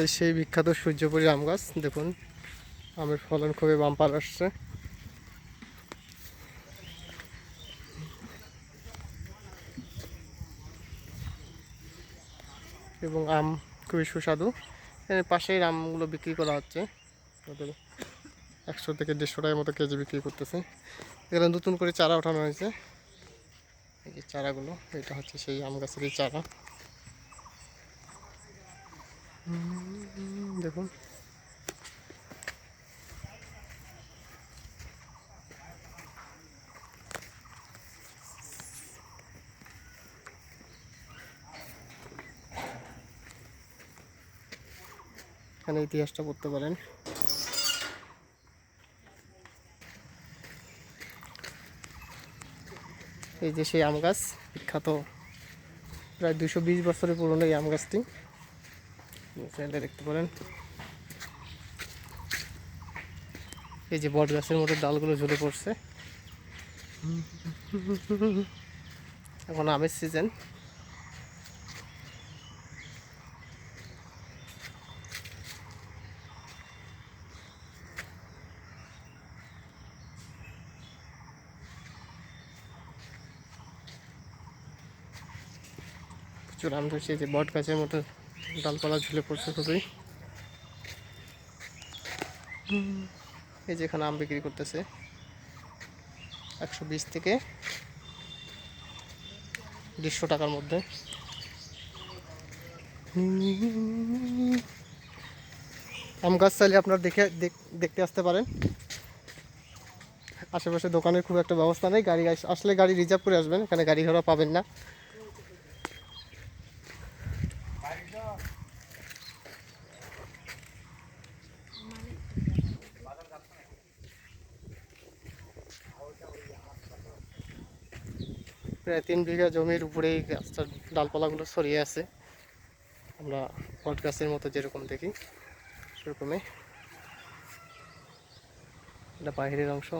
এই সেই বিখ্যাত সূর্যপুরী আম গাছ। দেখুন, আমের ফলন খুবই বাম্পার আসছে। এবং আম খুবই সুস্বাদু। পাশেই আমগুলো বিক্রি করা হচ্ছে। ওদের একশো থেকে দেড়শো টাকার মতো কেজি বিক্রি করতেছে। এখানে নতুন করে চারা ওঠানো হয়েছে। এই যে চারাগুলো, এটা হচ্ছে সেই আম গাছেরই চারা। দেখুন। এখানে ইতিহাসটা পড়তে পারেন। এই যে সেই আম গাছ, বিখ্যাত। প্রায় দুশো বিশ বছরের পুরনো এই আম গাছটি। দেখতে পারেন। এই যে বট গাছের মতো ডালগুলো ঝুলে পড়ছে। এখন আমের সিজন প্রচুর আম ধরছে যে বট গাছের মতো ডালপালা ঝুলে পড়ছে খুবই। এই যে এখানে আম বিক্রি করতেছে। একশো বিশ থেকে দেড়শো টাকার মধ্যে। আম গাছ চাইলে আপনার দেখে দেখ- দেখতে আসতে পারেন। আশেপাশে দোকানের খুব একটা ব্যবস্থা নেই। গাড়ি আসলে গাড়ি রিজার্ভ করে আসবেন। এখানে গাড়ি ঘোড়া পাবেন না। প্রায় তিন বিঘা জমির উপরে এই গাছটার ডালপালাগুলো ছড়িয়ে আছে। আমরা বট গাছের মতো যেরকম দেখি, সেরকমই। এটা বাহিরের অংশ।